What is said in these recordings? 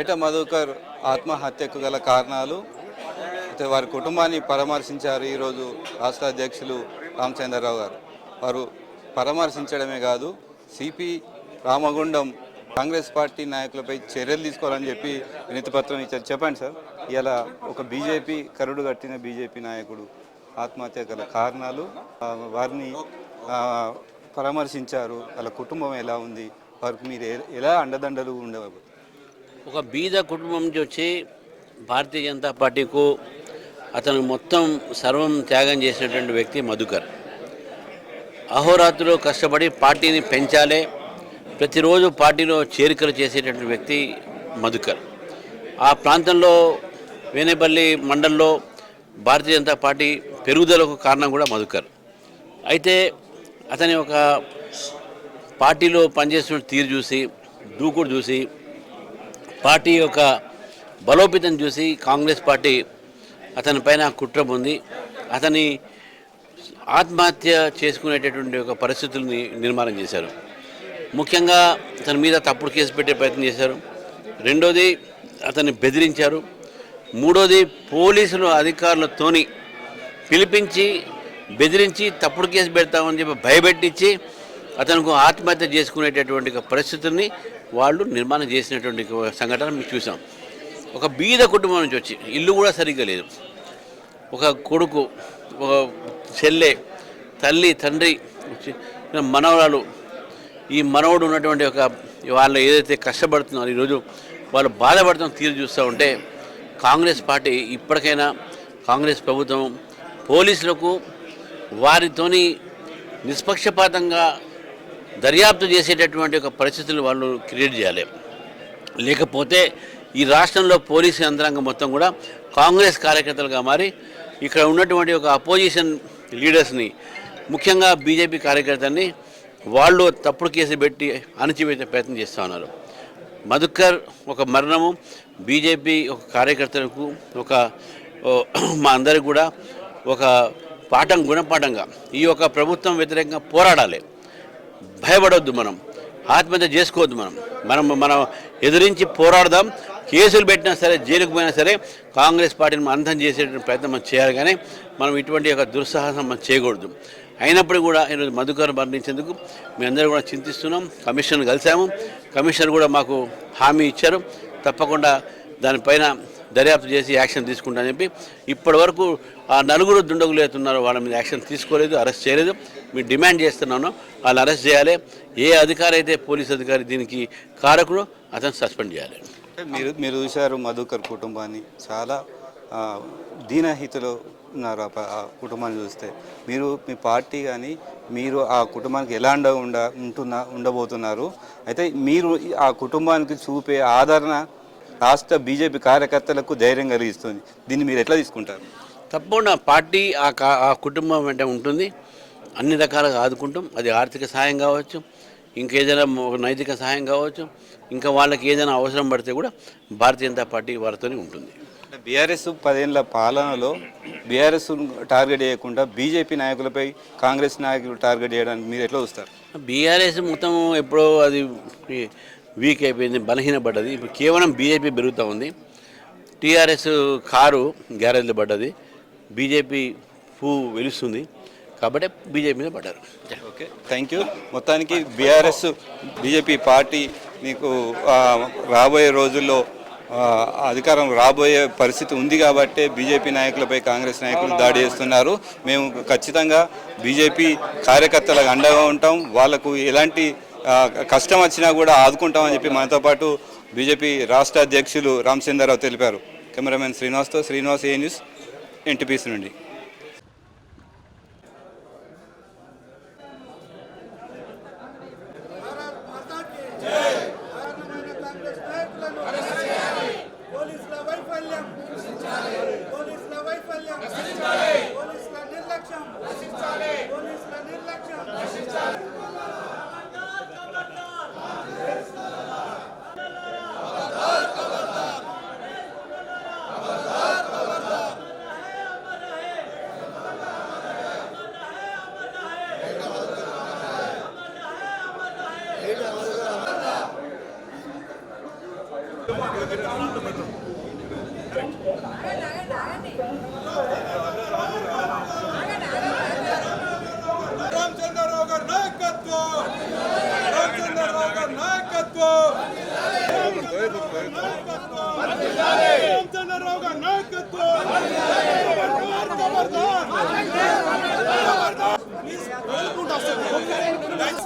ఏట మధుకర్ ఆత్మహత్యకు గల కారణాలు అయితే వారి కుటుంబాన్ని పరామర్శించారు ఈరోజు రాష్ట్ర అధ్యక్షులు రామచంద్రరావు గారు. వారు పరామర్శించడమే కాదు సిపి రామగుండం కాంగ్రెస్ పార్టీ నాయకులపై చర్యలు తీసుకోవాలని చెప్పి వినతిపత్రం ఇచ్చారు. చెప్పండి సార్ ఇలా ఒక బీజేపీ కరుడు కట్టిన బీజేపీ నాయకుడు ఆత్మహత్య గల కారణాలు వారిని పరామర్శించారు. వాళ్ళ కుటుంబం ఎలా ఉంది? వారికి మీరు ఎలా అండదండలు ఉండవు ఒక బీద కుటుంబం నుంచి వచ్చి భారతీయ జనతా పార్టీకు అతను మొత్తం సర్వం త్యాగం చేసినటువంటి వ్యక్తి మధుకర్. అహోరాత్రులు కష్టపడి పార్టీని పెంచాలి ప్రతిరోజు పార్టీలో చేరికలు చేసేటటువంటి వ్యక్తి మధుకర్. ఆ ప్రాంతంలో వేనేపల్లి మండల్లో భారతీయ జనతా పార్టీ పెరుగుదలకు కారణం కూడా మధుకర్. అయితే అతని ఒక పార్టీలో పనిచేస్తున్న తీరు చూసి దూకుడు చూసి పార్టీ యొక్క బలోపేతం చూసి కాంగ్రెస్ పార్టీ అతని పైన కుట్ర పొంది అతని ఆత్మహత్య చేసుకునేటటువంటి ఒక పరిస్థితుల్ని నిర్మాణం చేశారు. ముఖ్యంగా అతని మీద తప్పుడు కేసు పెట్టే ప్రయత్నం చేశారు. రెండోది అతన్ని బెదిరించారు. మూడోది పోలీసులు అధికారులతోని పిలిపించి బెదిరించి తప్పుడు కేసు పెడతామని చెప్పి భయపెట్టించి అతనికి ఆత్మహత్య చేసుకునేటటువంటి ఒక పరిస్థితుల్ని వాళ్ళు నిర్మాణం చేసినటువంటి ఒక సంఘటన మేము చూసాం. ఒక బీద కుటుంబం నుంచి వచ్చి ఇల్లు కూడా సరిగ్గా లేదు. ఒక కొడుకు ఒక చెల్లె తల్లి తండ్రి మనవరాలు ఈ మనవడు ఉన్నటువంటి ఒక వాళ్ళు ఏదైతే కష్టపడుతున్నారో ఈరోజు వాళ్ళు బాధపడుతున్న తీరు చూస్తూ ఉంటే కాంగ్రెస్ పార్టీ ఇప్పటికైనా కాంగ్రెస్ ప్రభుత్వం పోలీసులకు వారితోని నిష్పక్షపాతంగా దర్యాప్తు చేసేటటువంటి ఒక పరిస్థితులు వాళ్ళు క్రియేట్ చేయాలి. లేకపోతే ఈ రాష్ట్రంలో పోలీసు యంత్రాంగం మొత్తం కూడా కాంగ్రెస్ కార్యకర్తలుగా మారి ఇక్కడ ఉన్నటువంటి ఒక అపోజిషన్ లీడర్స్ని ముఖ్యంగా బీజేపీ కార్యకర్తల్ని వాళ్ళు తప్పుడు కేసు పెట్టి అణచివేసే ప్రయత్నం చేస్తూ ఉన్నారు. మధుకర్ ఒక మరణము బీజేపీ ఒక కార్యకర్తలకు ఒక మా అందరికి కూడా ఒక పాఠం గుణపాఠంగా ఈ యొక్క ప్రభుత్వం వ్యతిరేకంగా పోరాడాలి. భయపడవద్దు మనం. ఆత్మహత్య చేసుకోవద్దు మనం. మనం మనం ఎదిరించి పోరాడదాం. కేసులు పెట్టినా సరే జైలుకు పోయినా సరే కాంగ్రెస్ పార్టీని మనం అంతం చేసేటువంటి ప్రయత్నం మనం చేయాలి కానీ మనం ఇటువంటి యొక్క దుస్సాహసం మనం చేయకూడదు. అయినప్పుడు కూడా ఈరోజు మధుకర్ మరణించేందుకు మేమందరూ కూడా చింతిస్తున్నాం. కమిషన్ కలిసాము కమిషనర్ కూడా మాకు హామీ ఇచ్చారు. తప్పకుండా దానిపైన దర్యాప్తు చేసి యాక్షన్ తీసుకుంటానని చెప్పి ఇప్పటి వరకు ఆ నలుగురు దుండగులు అవుతున్నారో వాళ్ళ మీద యాక్షన్ తీసుకోలేదు అరెస్ట్ చేయలేదు. మేము డిమాండ్ చేస్తున్నాను వాళ్ళని అరెస్ట్ చేయాలి. ఏ అధికారి అయితే పోలీస్ అధికారి దీనికి కారకుడు అతను సస్పెండ్ చేయాలి. మీరు మీరు చూశారు మధుకర్ కుటుంబాన్ని. చాలా దీనహితులు ఉన్నారు ఆ ప- ఆ కుటుంబాన్ని చూస్తే. మీరు మీ పార్టీ కానీ మీరు ఆ కుటుంబానికి ఎలా ఉండ ఉంటున్నా ఉండబోతున్నారు? అయితే మీరు ఆ కుటుంబానికి చూపే ఆదరణ రాష్ట్ర బీజేపీ కార్యకర్తలకు ధైర్యం కలిగిస్తుంది. దీన్ని మీరు ఎట్లా తీసుకుంటారు? తప్పకుండా పార్టీ ఆ కా- ఆ కుటుంబం వెంట ఉంటుంది. అన్ని రకాలుగా ఆదుకుంటాం. అది ఆర్థిక సహాయం కావచ్చు ఇంకేదైనా నైతిక సహాయం కావచ్చు ఇంకా వాళ్ళకి ఏదైనా అవసరం పడితే కూడా భారతీయ జనతా పార్టీ వారితోనే ఉంటుంది. అంటే బీఆర్ఎస్ పదేళ్ళ పాలనలో బీఆర్ఎస్ టార్గెట్ చేయకుండా బీజేపీ నాయకులపై కాంగ్రెస్ నాయకులు టార్గెట్ చేయడానికి మీరు ఎట్లా చూస్తారు? బీఆర్ఎస్ మొత్తం ఎప్పుడో అది వీక్ అయిపోయింది బలహీనపడ్డది. ఇప్పుడు కేవలం బీజేపీ పెరుగుతూ ఉంది. టీఆర్ఎస్ కారు గ్యారేజ్లో పడ్డది. బీజేపీ పూ వెలుస్తుంది. కాబట్టి బీజేపీ మీద పడ్డారు. Okay thank you. మొత్తానికి బీఆర్ఎస్ బీజేపీ పార్టీ మీకు రాబోయే రోజుల్లో అధికారం రాబోయే పరిస్థితి ఉంది కాబట్టే బీజేపీ నాయకులపై కాంగ్రెస్ నాయకులు దాడి చేస్తున్నారు. మేము ఖచ్చితంగా బీజేపీ కార్యకర్తలకు అండగా ఉంటాం. వాళ్ళకు ఎలాంటి కష్టం వచ్చినా కూడా ఆదుకుంటామని చెప్పి మనతో పాటు బీజేపీ రాష్ట్ర అధ్యక్షులు రామచంద్రరావు తెలిపారు. కెమెరామెన్ శ్రీనివాస్తో శ్రీనివాస్ ఏ న్యూస్ ఎన్టీపీసీ నుండి. రామచంద్రరావు గారి నాయకత్వం ఖబర్దార్,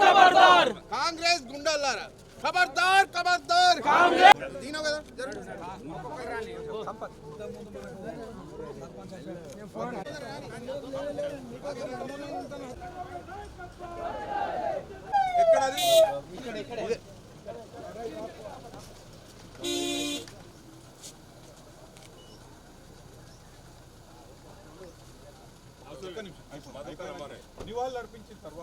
ఖబర్దార్. కాంగ్రెస్ గుండాలారా ఖబర్దార్ ఖబర్దార్ దీనో కదా జరగండి.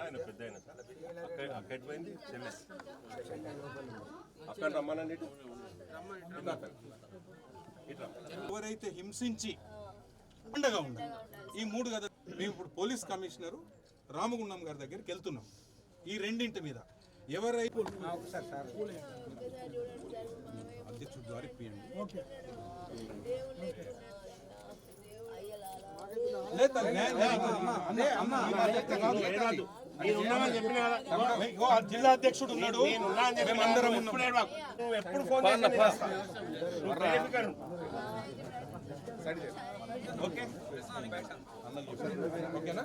ఆయన పెద్ద ఆయన సార్ అక్కడ పోయింది చెల్లె అక్కడ రమ్మనండి. ఎవరైతే హింసించి అండగా ఉండాలి ఈ మూడు కదా మేము ఇప్పుడు పోలీస్ కమిషనర్ రామగుండం గారి దగ్గరికి వెళ్తున్నాం. ఈ రెండింటి మీద ఎవరైతే అధ్యక్షుడు ద్వారా జిల్లా అధ్యక్షుడు ఉన్నాడు మేమందరం ఉన్నాం. నువ్వు ఎప్పుడు ఫోన్. ఓకే. ఓకేనా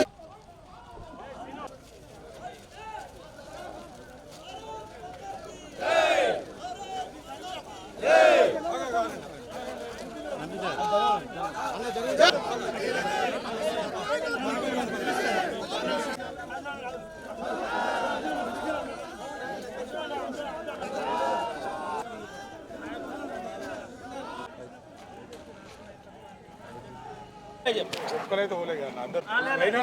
ఏట మధుకర్ ఒక్కరైతే పోలే కదా అందరు అయినా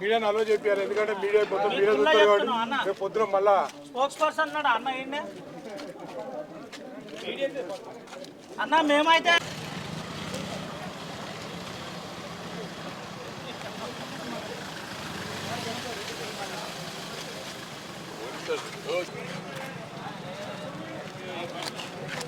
మీడియాని అలో చెప్పారు. ఎందుకంటే మీడియా మొత్తం మీడియా చూస్తారు కాబట్టి రేపు పొద్దున మళ్ళా స్పోక్స్ పర్సన్ అన్నాడు అన్న ఏంటి? అన్న మేమైతే